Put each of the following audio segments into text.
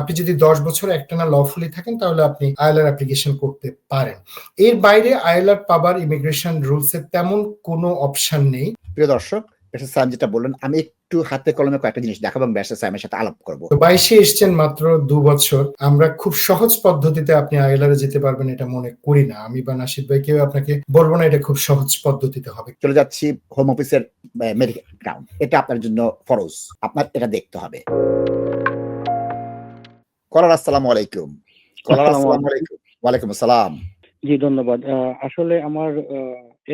আপনি যদি দশ বছর একটানা লফুলি থাকেন তাহলে আপনি আইএলআর অ্যাপ্লিকেশন করতে পারেন। এর বাইরে আইএলআর পাবার ইমিগ্রেশন রুলসে তেমন কোনো অপশন নেই। প্রিয় দর্শক সাহেব যেটা বললেন আমি একটু হাতে কলমে কয়েকটা জিনিস দেখাবো এবং ব্যারিস্টার সাহেবের সাথে আলাপ করব। বাইশে এসছেন মাত্র দু বছর। আমরা খুব সহজ পদ্ধতিতে আপনি আইএলআর যেতে পারবেন এটা মনে করি না। আমি বা নাসিদ ভাই কেউ আপনাকে বলব না এটা খুব সহজ পদ্ধতিতে হবে। চলে যাচ্ছি হোম অফিসের মেডিকেল গ্রাউন্ড এটা আপনার জন্য ফরজ। আপনার এটা দেখতে হবে। কলার আসসালামু আলাইকুম। কলার আসসালামু আলাইকুম। ওয়ালাইকুম আসসালাম। জি ধন্যবাদ। আসলে আমার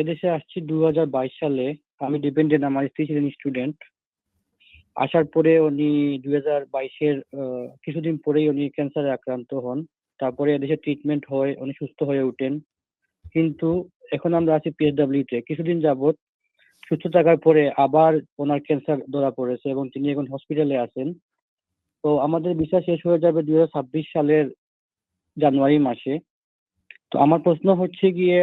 এদেশে আসছি দুহাজার বাইশ সালে। আমি ডিপেন্ডেন্ট আমার স্ত্রী ছিলেন স্টুডেন্ট আসার পরে উনি দুই হাজার বাইশের কিছুদিন পরেই উনি ক্যান্সারে আক্রান্ত হন। তারপরে এদেশে ট্রিটমেন্ট হয় উনি সুস্থ হয়ে ওঠেন। কিন্তু এখন আমরা আছি পিএসডাব্লিউ তে কিছুদিন যাবত সুস্থ থাকার পরে আবার ওনার ক্যান্সার ধরা পড়েছে এবং তিনি এখন হসপিটালে আছেন। তো আমাদের ভিসা শেষ হয়ে যাবে দুই হাজার ছাব্বিশ সালের জানুয়ারি মাসে। তো আমার প্রশ্ন হচ্ছে গিয়ে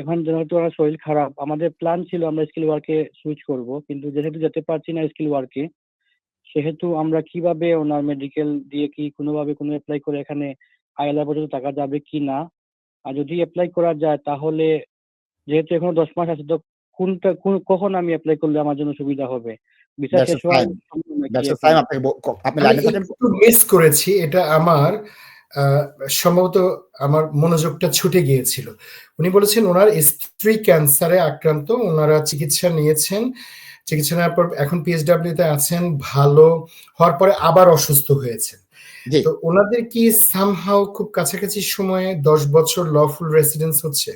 এখন যেহেতু আমার শরীর খারাপ, আমাদের প্ল্যান ছিল আমরা স্কিল ওয়ার্কে সুইচ করব, কিন্তু যেহেতু যেতে পারছি না স্কিল ওয়ার্কে সেহেতু আমরা কীভাবে ওনার মেডিকেল দিয়ে কি কোনোভাবে কোনো অ্যাপ্লাই করে এখানে আইএলআর পর্যন্ত টাকা যাবে কি না? আর যদি অ্যাপ্লাই করা যায়, তাহলে যেহেতু এখনও দশ মাস আছে, তো কোনটা, কোন, কখন আমি অ্যাপ্লাই করলে আমার জন্য সুবিধা হবে? ভিসা শেষ হওয়ার আপনি লাইনে থাকেন? মিস করেছি এটা আমার আহ, সম্ভবত আমার মনোযোগটা ছুটে গিয়েছিল। উনি বলেছেন ওনার স্ত্রী ক্যান্সারে আক্রান্ত ওনারা চিকিৎসা নিয়েছেন। চিকিৎসা নেওয়ার পর এখন পিএইচডাব্লিউ তে আছেন ভালো হওয়ার পরে আবার অসুস্থ হয়েছেন। তো ওনাদের কি সামহাও খুব কাছাকাছি সময়ে দশ বছর লফুল রেসিডেন্স হচ্ছে?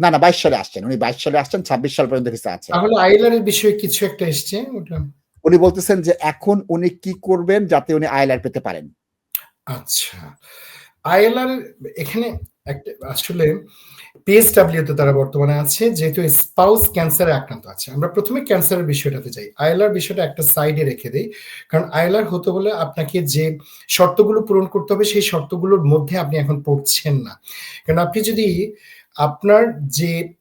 না না বাইশ সালে আসছেন। উনি বাইশ সালে আসছেন ছাব্বিশ সাল পর্যন্ত ভিসা আছে। তাহলে আইলার এর বিষয়ে কিছু একটা এসছে ওটা? উনি বলতেছেন যে এখন উনি কি করবেন যাতে উনি আইএলআর পেতে পারেন। আচ্ছা। আইএলআর এখানে একটা আসলে পিএসডাব্লিউ তে তারা বর্তমানে আছে যেহেতু স্পাউস ক্যান্সারে আক্রান্ত আছে। আমরা প্রথমে ক্যান্সারের বিষয়টাতে যাই। আইএলআর বিষয়টা একটা সাইডে রেখে দেই। কারণ আইএলআর হতে বলে আপনাকে যে শর্তগুলো পূরণ করতে হবে সেই শর্তগুলোর মধ্যে আপনি এখন পড়ছেন না। কারণ আপনি যদি আপনার যে,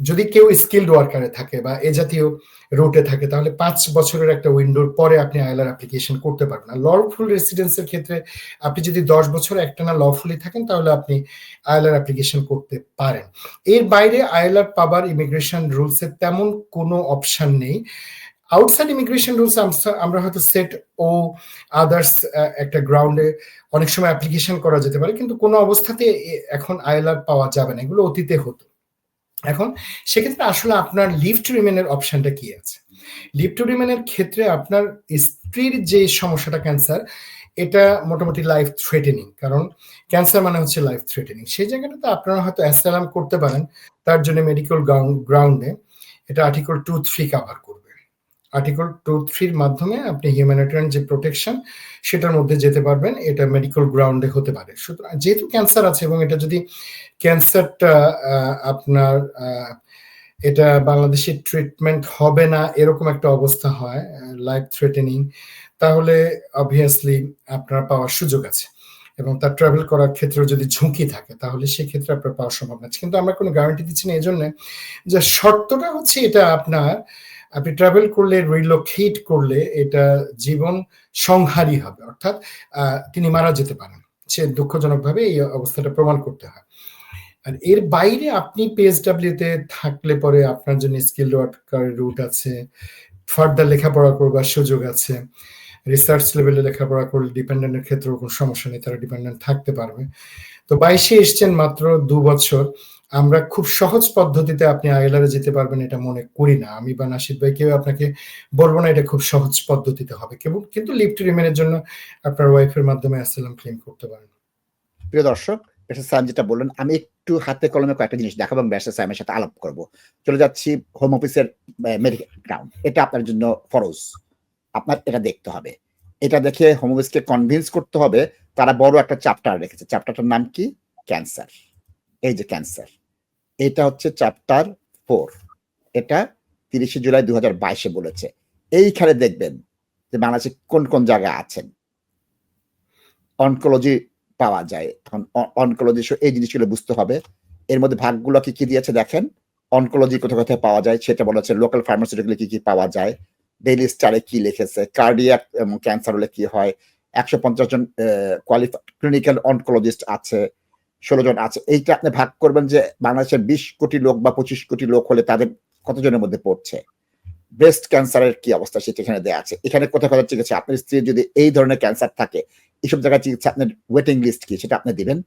যদি কেউ স্কিল্ড ওয়ার্কারে থাকে বা এ জাতীয় রুটে থাকে, তাহলে পাঁচ বছরের একটা উইন্ডোর পরে আপনি আইএলআর অ্যাপ্লিকেশন করতে পারবেন। না লফুল রেসিডেন্সের ক্ষেত্রে আপনি যদি দশ বছর একটানা লফুলি থাকেন, তাহলে আপনি আইএলআর অ্যাপ্লিকেশন করতে পারেন। এর বাইরে আইএলআর পাবার ইমিগ্রেশন রুলসের তেমন কোনো অপশন নেই। আউটসাইড ইমিগ্রেশন রুলস আমরা হয়তো সেট ও আদার্স একটা গ্রাউন্ডে অনেক সময় অ্যাপ্লিকেশন করা যেতে পারে, কিন্তু কোনো অবস্থাতে এখন আইএলআর পাওয়া যাবে না, এগুলো অতীতে হতো। এখন সেক্ষেত্রে আসলে আপনার লিভ টু রিমেনের অপশনটা কি আছে? লিভ টু রিমেনের ক্ষেত্রে আপনার স্ত্রীর যে সমস্যাটা ক্যান্সার এটা মোটামুটি লাইফ থ্রেটেনিং কারণ ক্যান্সার মানে হচ্ছে লাইফ থ্রেটেনিং সেই জায়গাটাতে আপনারা হয়তো অ্যাসালাম করতে পারেন, তার জন্য মেডিকেল গ্রাউন্ডে এটা article two three cover article two থ্রির মাধ্যমে আপনি হিউম্যানিটেরিয়ান যে প্রোটেকশন সেটার মধ্যে যেতে পারবেন। এটা মেডিকেল গ্রাউন্ডে হতে পারে। সুতরাং যেহেতু ক্যান্সার আছে এবং এটা যদি ক্যান্সারটা আপনার এটা বাংলাদেশে ট্রিটমেন্ট হবে না, এরকম একটা অবস্থা হয় লাইফ থ্রেটেনিং তাহলে অবভিয়াসলি আপনার পাওয়ার সুযোগ আছে। এবং তার ট্রাভেল করার ক্ষেত্রে যদি ঝুঁকি থাকে, তাহলে সেক্ষেত্রে আপনার পাওয়ার সম্ভাবনা আছে। কিন্তু আমরা কোনো গ্যারান্টি দিচ্ছি না এই জন্য যে শর্তটা হচ্ছে এটা আপনার আপনি ট্রাভেল করলে রিলোকেট করলে এটা জীবন সংহারী হবে। অর্থাৎ তিনি মারা যেতে পারেন। সে দুঃখজনকভাবে এই অবস্থাটা প্রমাণ করতে হয়। আর এর বাইরে আপনি পিএসডাব্লিউ তে থাকলে পরে আপনার জন্য স্কিল ওয়ার্কার রুট আছে ফার্দার লেখাপড়া করবার সুযোগ আছে রিসার্চ লেভেলে লেখাপড়া করলে ডিপেন্ডেন্টের ক্ষেত্রে কোনো সমস্যা নেই, তারা ডিপেন্ডেন্ট থাকতে পারবে। তো বাইশে এসছেন মাত্র দু বছর। আমরা খুব সহজ পদ্ধতিতে আপনি আইএলআর যেতে পারবেন, এটা মনে করি না। আমি বা নাসিদ ভাই কেউ আপনাকে বলব না, এটা খুব সহজ পদ্ধতিতে হবে। কেবল, কিন্তু লিভ টু রিমেনের জন্য আপনার ওয়াইফের মাধ্যমে অ্যাসাইলাম ক্লেম করতে পারেন। প্রিয় দর্শক ব্যারিস্টার সাহেব যেটা বললেন, আমি একটু হাতে কলমে কয়েকটা জিনিস দেখাবো এবং ব্যারিস্টার সাহেবের সাথে আলাপ করব। চলে যাচ্ছি হোম অফিসের মেডিকেল গ্রাউন্ড এটা আপনার জন্য ফরজ। আপনার এটা দেখতে হবে। এটা দেখে হোম অফিসকে কনভিন্স করতে হবে, তারা বড় একটা চ্যাপ্টার রেখেছে। চ্যাপ্টারটার নাম কি? ক্যান্সার এই যে ক্যান্সার এটা হচ্ছে চ্যাপ্টার ফোর এটা তিরিশে জুলাই দু হাজার বাইশে বলেছে। এইখানে দেখবেন যে বাংলাদেশে কোন কোন জায়গায় আছেন? অনকোলজি পাওয়া যায়। এখন অনকোলজি এই জিনিসগুলো বুঝতে হবে। এর মধ্যে ভাগগুলো কি কি দিয়েছে দেখেন? অনকোলজি কোথায় কোথায় পাওয়া যায় সেটা বলা হচ্ছে লোকাল ফার্মাসিউটিক্যাল কি কি পাওয়া যায়। ডেইলি স্টারে কি লিখেছে? কার্ডিয়াক ক্যান্সার হলে কি হয়? একশো পঞ্চাশ জন কোয়ালিফাইড ক্লিনিক্যাল অনকোলজিস্ট আছে। ষোলো জন আছে। এইটা আপনি ভাগ করবেন যে বাংলাদেশের বিশ কোটি লোক বা পঁচিশ কোটি লোক হলে তাদের কতজনের মধ্যে পড়ছে? ব্রেস্ট ক্যান্সারের কি অবস্থা সেটা এখানে দেওয়া আছে। এখানে কোথাও কোথাও চিকিৎসা? আপনার স্ত্রীর যদি এই ধরনের ক্যান্সার থাকে এইসব জায়গায় চিকিৎসা আপনার ওয়েটিং লিস্ট কি? সেটা আপনি দিবেন।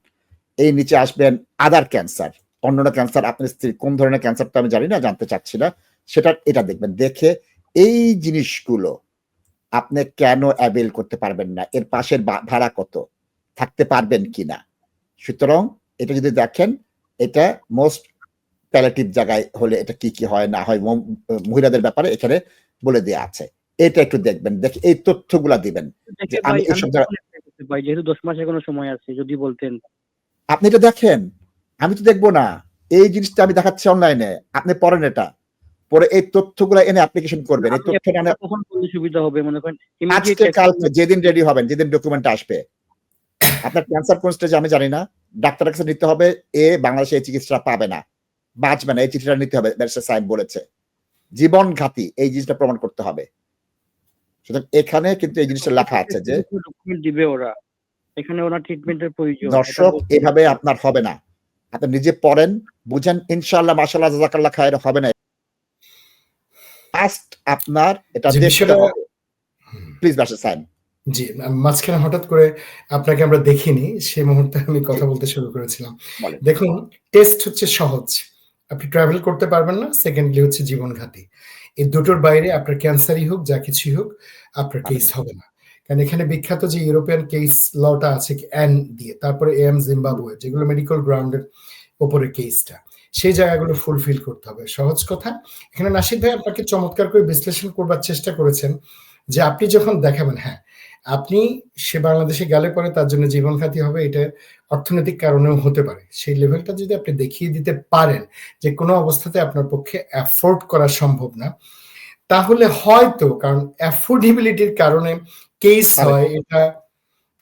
এই নিচে আসবেন আদার ক্যান্সার অন্যান্য ক্যান্সার আপনার স্ত্রীর কোন ধরনের ক্যান্সারটা আমি জানি না, জানতে চাচ্ছি না। সেটা এটা দেখবেন। দেখে এই জিনিসগুলো আপনি কেন অ্যাভেল করতে পারবেন না? এর পাশের ভাড়া কত? থাকতে পারবেন কিনা? সুতরাং এটা যদি দেখেন এটা মোস্ট প্যালেটিভ জায়গায় হলে এটা কি কি হয় না হয় মহিলাদের ব্যাপারে এখানে বলে দেওয়া আছে। এটা একটু দেখবেন দেখে এই তথ্যগুলা দিবেন। আমি? যেহেতু দশ মাসের কোনো সময় আছে যদি বলতেন। আপনি এটা দেখেন আমি তো দেখব না। এই জিনিসটা আমি দেখাচ্ছি অনলাইনে আপনি পড়েন এটা। পরে এই তথ্যগুলো এনে অ্যাপ্লিকেশন করবেন। এই তথ্য মানে সুবিধা হবে মনে করেন আজকে কালকে যেদিন রেডি হবেন যেদিন ডকুমেন্ট আসবে। আপনার ক্যান্সার কোন স্টেজে আমি জানি না। ডাক্তারের কাছে নিতে হবে এ বাংলাদেশে এই চিকিৎসাটা পাবে না। বাঁচবে না এই চিঠিটা নিতে হবে ব্যারিস্টার সাহেব বলেছে। জীবন ঘাতি এই জিনিসটা প্রমাণ করতে হবে। সুতরাং এখানে কিন্তু এই জিনিসটা লেখা আছে যে দিবে ওরা? এখানে ওনার ট্রিটমেন্টের প্রয়োজন দর্শক এভাবে আপনার হবে না। আপনি নিজে পড়েন বুঝেন ইনশাআল্লাহ মাশাআল্লাহ জাযাকাল্লাহ খায়ের হবে না। ফার্স্ট আপনার এটা যে দেখতে হবে প্লিজ ব্যারিস্টার সাহেব জি মাঝখানে হঠাৎ করে আপনাকে আমরা দেখিনি সেই মুহূর্তে আমি কথা বলতে শুরু করেছিলাম। বলেন। দেখুন টেস্ট হচ্ছে সহজ। আপনি ট্রাভেল করতে পারবেন না সেকেন্ডলি হচ্ছে জীবনঘাতী। এই দুটোর বাইরে আপনার ক্যান্সারই হোক যা কিছুই হোক আপনার কেস হবে না। কারণ এখানে বিখ্যাত যে ইউরোপিয়ান কেস লটা আছে অ্যান দিয়ে তারপরে এম জিম্বাবুয়ে যেগুলো মেডিকেল গ্রাউন্ডের ওপরে কেসটা সেই জায়গাগুলো ফুলফিল করতে হবে। সহজ কথা। এখানে নাসিদ ভাই আপনাকে চমৎকার করে বিশ্লেষণ করবার চেষ্টা করেছেন। যে আপনি যখন দেখাবেন হ্যাঁ আপনি সে বাংলাদেশে গেলে পরে তার জন্য জীবনঘাতী হবে এটা অর্থনৈতিক কারণেও হতে পারে। সেই লেভেলটা যদি আপনি দেখিয়ে দিতে পারেন যে কোনো অবস্থাতে আপনার পক্ষে অ্যাফোর্ড করা সম্ভব না তাহলে হয়তো কারণ অ্যাফোর্ডেবিলিটির কারণে কেস হয় এটা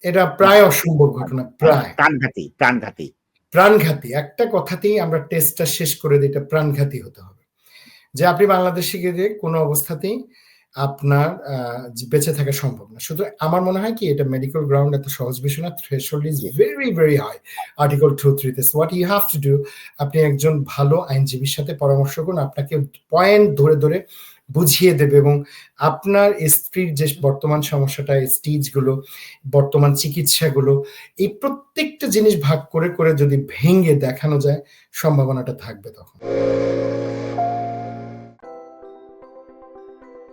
এটা প্রায় অসম্ভব ঘটনা প্রায়। প্রাণঘাতী প্রাণঘাতী। প্রাণঘাতী একটা কথাতেই আমরা টেস্টটা শেষ করে দিই এটা প্রাণঘাতী হতে হবে। যে আপনি বাংলাদেশে গিয়ে কোনো অবস্থাতেই আপনার বেঁচে থাকা সম্ভব না। শুধু আমার মনে হয় কি এটা মেডিকেল গ্রাউন্ড এত সহজ বিষয় না threshold is very very high article two three this what you have to do আপনি একজন ভালো আইনজীবীর সাথে পরামর্শ করুন আপনাকে পয়েন্ট ধরে ধরে বুঝিয়ে দেবে এবং আপনার স্ত্রীর যে বর্তমান সমস্যাটা স্টিজগুলো বর্তমান চিকিৎসাগুলো এই প্রত্যেকটা জিনিস ভাগ করে করে যদি ভেঙে দেখানো যায় সম্ভাবনাটা থাকবে তখন।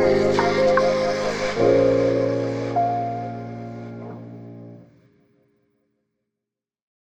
Thank you.